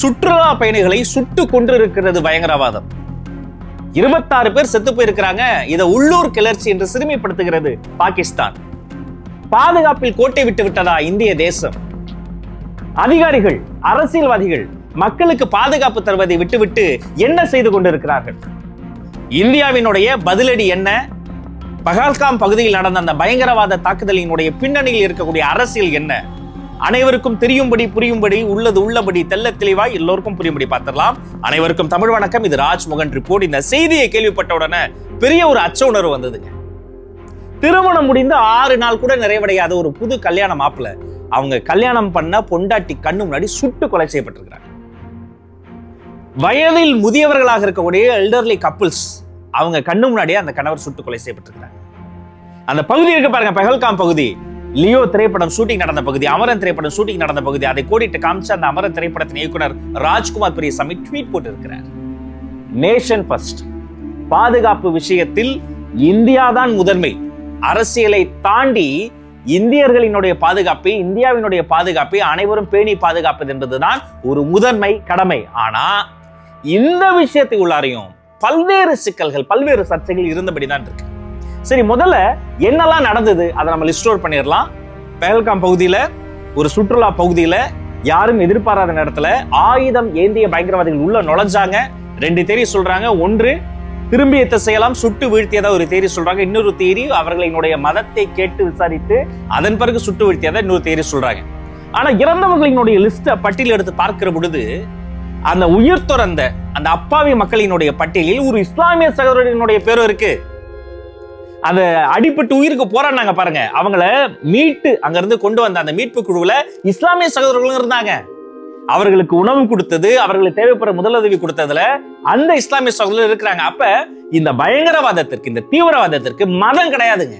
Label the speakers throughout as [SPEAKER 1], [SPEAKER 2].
[SPEAKER 1] சுற்றுலா பயணிகளை சுட்டு கொண்டிருக்கிறது பயங்கரவாதம் இருபத்தாறு பேர் செத்து போயிருக்கிறாங்க இதை உள்ளூர் கிளர்ச்சி என்று சிறுமிப்படுத்துகிறது பாகிஸ்தான் பாதுகாப்பில் கோட்டை விட்டு விட்டதா இந்திய தேசம் அதிகாரிகள் அரசியல்வாதிகள் மக்களுக்கு பாதுகாப்பு தருவதை விட்டுவிட்டு என்ன செய்து கொண்டிருக்கிறார்கள் இந்தியாவினுடைய பதிலடி என்ன பகால்காம் பகுதியில் நடந்த அந்த பயங்கரவாத தாக்குதலினுடைய பின்னணியில் இருக்கக்கூடிய அரசியல் என்ன அனைவருக்கும் தெரியும்படி புரியும்படி உள்ளது உள்ளபடி தெல்ல தெளிவாய் எல்லோருக்கும் புரியும்படி பார்த்துடலாம் அனைவருக்கும் தமிழ் வணக்கம் இது ராஜ்மோகன் ரிப்போர்ட் இந்த செய்தியை கேள்விப்பட்ட உடனே பெரிய ஒரு அச்ச உணர்வு வந்ததுங்க திருமணம் முடிந்து ஆறு நாள் கூட நிறைவடையாத ஒரு புது கல்யாணம் மாப்பிள்ள அவங்க கல்யாணம் பண்ண பொண்டாட்டி கண்ணு முன்னாடி சுட்டு கொலை செய்யப்பட்டிருக்கிறாங்க வயதில் முதியவர்களாக இருக்கக்கூடிய எல்டர்லி கப்புள்ஸ் அவங்க கண்ணு முன்னாடியே அந்த கணவர் சுட்டு கொலை செய்யப்பட்டிருக்கிறாங்க அந்த பகுதி இருக்கு பாருங்க பெஹல்காம் பகுதி லியோ திரைப்படம் ஷூட்டிங் நடந்த பகுதி அமரன் திரைப்படம் ஷூட்டிங் நடந்த பகுதி அதை கோடிட்டு காமிச்ச அந்த அமரன் திரைப்படத்தின் இயக்குனர் ராஜ்குமார் பெரியசாமி ட்வீட் போட்டிருக்கிறார் நேஷன் ஃபர்ஸ்ட் பாதுகாப்பு விஷயத்தில் இந்தியா தான் முதன்மை அரசியலை தாண்டி இந்தியர்களினுடைய பாதுகாப்பை இந்தியாவினுடைய பாதுகாப்பை அனைவரும் பேணி பாதுகாப்பது என்பதுதான் ஒரு முதன்மை கடமை ஆனா இந்த விஷயத்தை உள்ளாரையும் பல்வேறு சிக்கல்கள் பல்வேறு சர்ச்சைகள் இருந்தபடிதான் இருக்கு சரி முதல்ல என்னெல்லாம் நடந்தது அதை நம்ம லிஸ்ட் பண்ணிடலாம் பெஹல்காம் பகுதியில் ஒரு சுற்றுலா பகுதியில் யாரும் எதிர்பாராத நேரத்தில் ஆயுதம் ஏந்திய பயங்கரவாதிகள் உள்ள நுழைஞ்சாங்க ரெண்டு தேரி சொல்றாங்க ஒன்று எத்த செய்யலாம் சுட்டு வீழ்த்தியதா ஒரு தேரி சொல்றாங்க இன்னொரு தேரி அவர்களினுடைய மதத்தை கேட்டு விசாரித்து அதன் பிறகு சுட்டு வீழ்த்தியதா இன்னொரு தேரி சொல்றாங்க ஆனா இறந்தவர்களினுடைய லிஸ்ட பட்டியல் எடுத்து பார்க்கிற பொழுது அந்த உயிர் துறந்த அந்த அப்பாவி மக்களினுடைய பட்டியலில் ஒரு இஸ்லாமிய சகோதரனுடைய பேரும் இருக்கு அந்த அடிப்பட்டு உயிருக்கு போராடினாங்க பாருங்க அவங்கள மீட்டு அங்கிருந்து கொண்டு வந்த அந்த மீட்பு குழுவுல இஸ்லாமிய சகோதரர்களும் இருந்தாங்க அவர்களுக்கு உணவு கொடுத்தது அவர்களுக்கு தேவைப்படுற முதலுதவி கொடுத்ததுல அந்த இஸ்லாமிய சகோதரர் இருக்கிறாங்க அப்ப இந்த பயங்கரவாதத்திற்கு இந்த தீவிரவாதத்திற்கு மதம் கிடையாதுங்க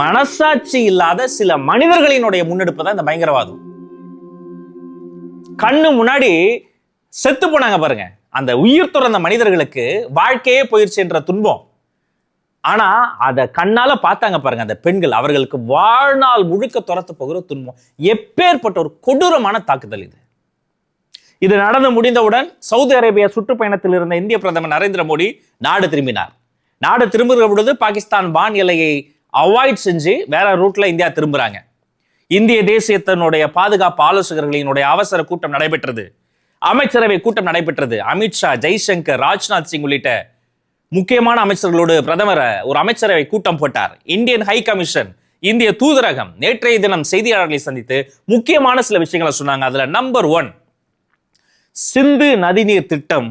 [SPEAKER 1] மனசாட்சி இல்லாத சில மனிதர்களினுடைய முன்னெடுப்பு தான் இந்த பயங்கரவாதம் கண்ணு முன்னாடி செத்து போனாங்க பாருங்க அந்த உயிர் துறந்த மனிதர்களுக்கு வாழ்க்கையே என்ற துன்பம் ஆனா அதை கண்ணால பார்த்தாங்க பாருங்க அந்த பெண்கள் அவர்களுக்கு வாழ்நாள் முழுக்க துரத்த போகிற துன்பம் எப்பேற்பட்ட ஒரு கொடூரமான தாக்குதல் இது இது நடந்து முடிந்தவுடன் சவுதி அரேபியா சுற்றுப்பயணத்தில் இருந்த இந்திய பிரதமர் நரேந்திர மோடி நாடு திரும்பினார் நாடு திரும்புகிற பொழுது பாகிஸ்தான் வான் எல்லையை அவாய்ட் செஞ்சு வேற ரூட்ல இந்தியா திரும்புறாங்க இந்திய தேசியத்தினுடைய பாதுகாப்பு ஆலோசகர்களினுடைய அவசர கூட்டம் நடைபெற்றது அமைச்சரவை கூட்டம் நடைபெற்றது அமித்ஷா ஜெய்சங்கர் ராஜ்நாத் சிங் உள்ளிட்ட முக்கியமான அமைச்சர்களோடு பிரதமர் ஒரு அமைச்சரவை கூட்டம் போட்டார் இந்தியன் ஹை கமிஷன் இந்திய தூதரகம் நேற்றைய தினம் செய்தியாளர்களை சந்தித்து முக்கியமான சில விஷயங்களை சொன்னாங்க அதுல நம்பர் ஒன் சிந்து நதிநீர் திட்டம்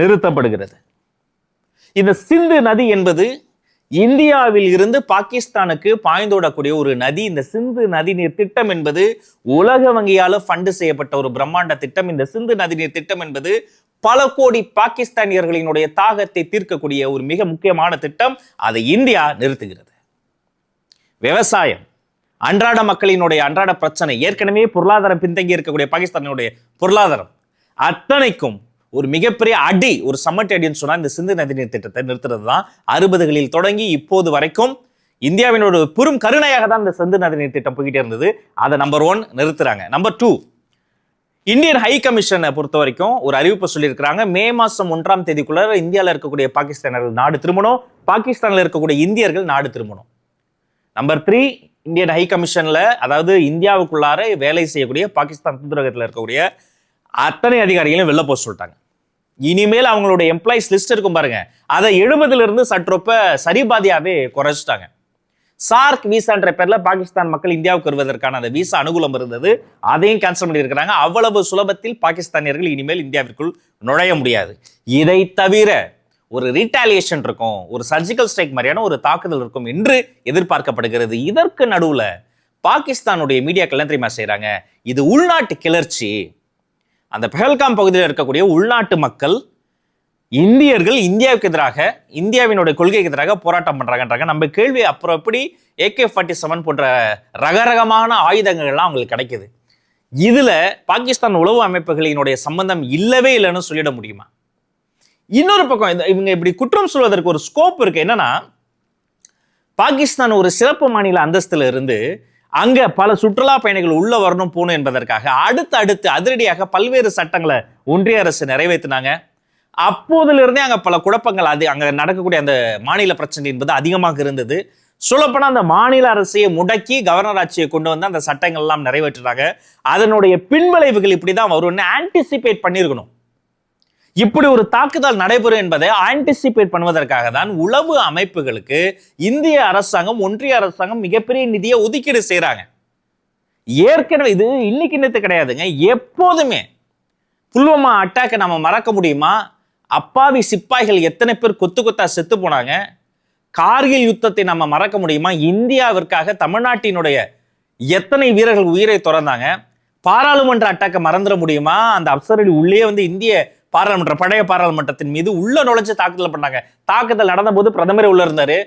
[SPEAKER 1] நிறுத்தப்படுகிறது இந்த சிந்து நதி என்பது இந்தியாவில் இருந்து பாகிஸ்தானுக்கு பாய்ந்தோடக்கூடிய ஒரு நதி இந்த சிந்து நதிநீர் திட்டம் என்பது உலக வங்கியால ஃபண்டு செய்யப்பட்ட ஒரு பிரம்மாண்ட திட்டம் இந்த சிந்து நதிநீர் திட்டம் என்பது பல கோடி பாகிஸ்தானியர்களினுடைய தாகத்தை தீர்க்கக்கூடிய ஒரு மிக முக்கியமான திட்டம் அதை இந்தியா நிறுத்துகிறது விவசாயம் அன்றாட மக்களினுடைய அன்றாட பிரச்சனை ஏற்கனவே பொருளாதாரம் பின்தங்கி இருக்கக்கூடிய பாகிஸ்தானினுடைய பொருளாதாரம் அத்தனைக்கும் ஒரு மிகப்பெரிய அடி ஒரு சமட்டு அடின்னு சொன்னால் இந்த சிந்து நதிநீர் திட்டத்தை நிறுத்துறது தான் அறுபதுகளில் தொடங்கி இப்போது வரைக்கும் இந்தியாவினோட பெரும் கருணையாக தான் இந்த சிந்து நதிநீர் திட்டம் போய்கிட்டே இருந்தது அதை நம்பர் ஒன் நிறுத்துறாங்க நம்பர் டூ இந்தியன் ஹை கமிஷனை பொறுத்த வரைக்கும் ஒரு அறிவிப்பு சொல்லியிருக்கிறாங்க மே மாதம் ஒன்றாம் தேதிக்குள்ள இந்தியாவில் இருக்கக்கூடிய பாகிஸ்தானர்கள் நாடு திரும்பணும் பாகிஸ்தானில் இருக்கக்கூடிய இந்தியர்கள் நாடு திரும்பணும் நம்பர் த்ரீ இந்தியன் ஹை கமிஷனில் அதாவது இந்தியாவுக்குள்ளார வேலை செய்யக்கூடிய பாகிஸ்தான் தூதரகத்தில் இருக்கக்கூடிய அத்தனை அதிகாரிகளையும் வெளில போக சொல்லிட்டாங்க இனிமேல் அவங்களோட எம்ப்ளாயிஸ் லிஸ்ட் இருக்கும் பாருங்க அதை இருந்து சற்றொப்ப சரிபாதியாவே குறைச்சிட்டாங்க சார்க் வீசான்ற பேர்ல பாகிஸ்தான் மக்கள் இந்தியாவுக்கு வருவதற்கான அந்த விசா அனுகூலம் இருந்தது அதையும் கேன்சல் பண்ணியிருக்கிறாங்க அவ்வளவு சுலபத்தில் பாகிஸ்தானியர்கள் இனிமேல் இந்தியாவிற்குள் நுழைய முடியாது இதை தவிர ஒரு ரீட்டாலியேஷன் இருக்கும் ஒரு சர்ஜிக்கல் ஸ்ட்ரைக் மாதிரியான ஒரு தாக்குதல் இருக்கும் என்று எதிர்பார்க்கப்படுகிறது இதற்கு நடுவில் பாகிஸ்தானுடைய மீடியா தெரியுமா செய்கிறாங்க இது உள்நாட்டு கிளர்ச்சி அந்த பெஹல்காம் பகுதியில் இருக்கக்கூடிய உள்நாட்டு மக்கள் இந்தியர்கள் இந்தியாவுக்கு எதிராக இந்தியாவினுடைய கொள்கைக்கு எதிராக போராட்டம் பண்ணுறாங்கன்றாங்க நம்ம கேள்வி அப்புறம் எப்படி ஏகே ஃபார்ட்டி செவன் போன்ற ரகரகமான ஆயுதங்கள்லாம் அவங்களுக்கு கிடைக்குது இதில் பாகிஸ்தான் உளவு அமைப்புகளினுடைய சம்பந்தம் இல்லவே இல்லைன்னு சொல்லிட முடியுமா இன்னொரு பக்கம் இவங்க இப்படி குற்றம் சொல்வதற்கு ஒரு ஸ்கோப் இருக்கு என்னன்னா பாகிஸ்தான் ஒரு சிறப்பு மாநில அந்தஸ்தில் இருந்து அங்கே பல சுற்றுலா பயணிகள் உள்ள வரணும் போகணும் என்பதற்காக அடுத்து அடுத்து அதிரடியாக பல்வேறு சட்டங்களை ஒன்றிய அரசு நிறைவேற்றினாங்க அப்போதிலிருந்தே அங்கே பல குழப்பங்கள் அது அங்கே நடக்கக்கூடிய அந்த மாநில பிரச்சனை என்பது அதிகமாக இருந்தது சொல்லப்போனால் அந்த மாநில அரசையை முடக்கி கவர்னர் ஆட்சியை கொண்டு வந்து அந்த சட்டங்கள் எல்லாம் நிறைவேற்றுறாங்க அதனுடைய பின்விளைவுகள் இப்படி தான் வரும்னு ஆன்டிசிபேட் பண்ணியிருக்கணும் இப்படி ஒரு தாக்குதல் நடைபெறும் என்பதை ஆன்டிசிபேட் பண்ணுவதற்காக தான் உளவு அமைப்புகளுக்கு இந்திய அரசாங்கம் ஒன்றிய அரசாங்கம் மிகப்பெரிய நிதியை ஒதுக்கீடு செய்கிறாங்க ஏற்கனவே இது இன்னைக்கு இன்னத்து கிடையாதுங்க எப்போதுமே புல்வாமா அட்டாக்கை நம்ம மறக்க முடியுமா அப்பாவி சிப்பாய்கள் எத்தனை பேர் கொத்து கொத்தா செத்து போனாங்க கார்கில் யுத்தத்தை நம்ம மறக்க முடியுமா இந்தியாவிற்காக தமிழ்நாட்டினுடைய எத்தனை வீரர்கள் உயிரை துறந்தாங்க பாராளுமன்ற அட்டாக்கை மறந்துட முடியுமா அந்த அப்சரடி உள்ளே வந்து இந்திய பாராளுமன்ற பழைய பாராளுமன்றத்தின் மீது உள்ள நுழைஞ்சு தாக்குதல் பண்ணாங்க தாக்குதல் நடந்த போது பிரதமரே உள்ள இருந்தாரு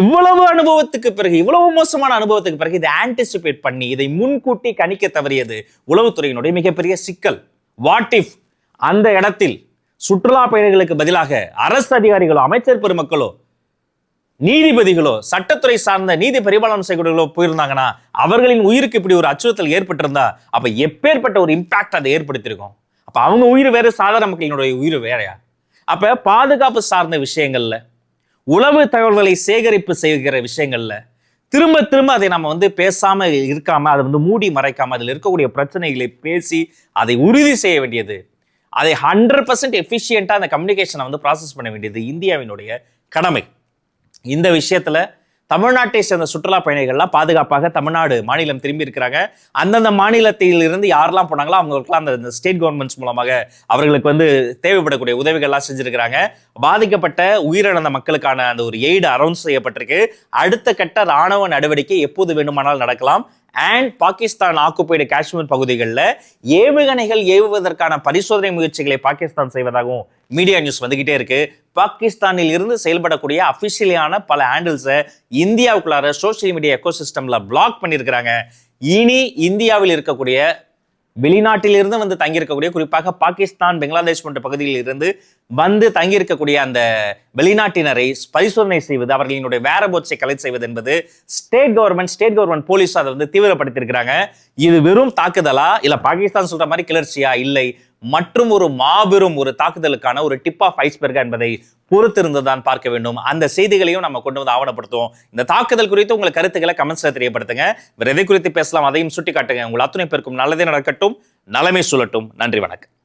[SPEAKER 1] இவ்வளவு அனுபவத்துக்கு பிறகு இவ்வளவு மோசமான அனுபவத்துக்கு பிறகு இதை ஆன்டிசிபேட் பண்ணி இதை முன்கூட்டி கணிக்க தவறியது உளவுத்துறையினுடைய மிகப்பெரிய சிக்கல் வாட் இஃப் அந்த இடத்தில் சுற்றுலா பயணிகளுக்கு பதிலாக அரசு அதிகாரிகளோ அமைச்சர் பெருமக்களோ நீதிபதிகளோ சட்டத்துறை சார்ந்த நீதி பரிபாலனம் செய்யக்கூடியவர்களோ போயிருந்தாங்கன்னா அவர்களின் உயிருக்கு இப்படி ஒரு அச்சுறுத்தல் ஏற்பட்டிருந்தா அப்ப எப்பேற்பட்ட ஒரு இம்பாக்ட் அதை ஏற்படுத்தியிருக்கும் அப்ப அவங்க உயிர் வேற சாதாரண மக்களினுடைய உயிர் வேறையா அப்ப பாதுகாப்பு சார்ந்த விஷயங்கள்ல உளவு தகவல்களை சேகரிப்பு செய்கிற விஷயங்கள்ல திரும்ப திரும்ப அதை நம்ம வந்து பேசாம இருக்காம அதை வந்து மூடி மறைக்காம அதில் இருக்கக்கூடிய பிரச்சனைகளை பேசி அதை உறுதி செய்ய வேண்டியது அதை ஹண்ட்ரட் பர்சன்ட் எஃபிஷியண்ட்டாக அந்த கம்யூனிகேஷனை வந்து ப்ராசஸ் பண்ண வேண்டியது இந்தியாவினுடைய கடமை இந்த விஷயத்தில் தமிழ்நாட்டை சேர்ந்த சுற்றுலா பயணிகள்லாம் பாதுகாப்பாக தமிழ்நாடு மாநிலம் திரும்பி இருக்கிறாங்க அந்தந்த மாநிலத்திலிருந்து யாரெல்லாம் போனாங்களோ அவங்களுக்குலாம் அந்த ஸ்டேட் கவர்மெண்ட்ஸ் மூலமாக அவர்களுக்கு வந்து தேவைப்படக்கூடிய உதவிகள்லாம் செஞ்சுருக்கிறாங்க பாதிக்கப்பட்ட உயிரிழந்த மக்களுக்கான அந்த ஒரு எய்டு அரௌன்ஸ் செய்யப்பட்டிருக்கு அடுத்த கட்ட இராணுவ நடவடிக்கை எப்போது வேண்டுமானாலும் நடக்கலாம் அண்ட் பாகிஸ்தான் ஆக்குப்பைடு காஷ்மீர் பகுதிகளில் ஏவுகணைகள் ஏவுவதற்கான பரிசோதனை முயற்சிகளை பாகிஸ்தான் செய்வதாகவும் மீடியா நியூஸ் வந்துகிட்டே இருக்கு பாகிஸ்தானில் இருந்து செயல்படக்கூடிய அபிஷியலியான பல ஹேண்டில்ஸை இந்தியாவுக்குள்ளார சோசியல் மீடியா எக்கோசிஸ்டம்ல பிளாக் பண்ணியிருக்கிறாங்க இனி இந்தியாவில் இருக்கக்கூடிய வெளிநாட்டிலிருந்து வந்து தங்கியிருக்கக்கூடிய குறிப்பாக பாகிஸ்தான் பங்களாதேஷ் போன்ற பகுதியில் இருந்து வந்து தங்கியிருக்கக்கூடிய அந்த வெளிநாட்டினரை பரிசோதனை செய்வது அவர்களினுடைய வேற போச்சை கலெக்ட் செய்வது என்பது state government state government police அதை வந்து தீவிரப்படுத்தியிருக்கிறாங்க இது வெறும் தாக்குதலா இல்ல பாகிஸ்தான் சொல்ற மாதிரி கிளர்ச்சியா இல்லை மற்றும் ஒரு மாபெரும் ஒரு தாக்குதலுக்கான ஒரு டிப் ஆஃப் ஐஸ்பெர்கா என்பதை பொறுத்திருந்துதான் பார்க்க வேண்டும் அந்த செய்திகளையும் நம்ம கொண்டு வந்து ஆவணப்படுத்துவோம் இந்த தாக்குதல் குறித்து உங்கள் கருத்துக்களை கமெண்ட்ஸ்ல தெரியப்படுத்துங்க வேறு எதை குறித்து பேசலாம் அதையும் சுட்டி காட்டுங்க உங்கள் அத்துணை பேருக்கும் நல்லதே நடக்கட்டும் நலமே சொல்லட்டும் நன்றி வணக்கம்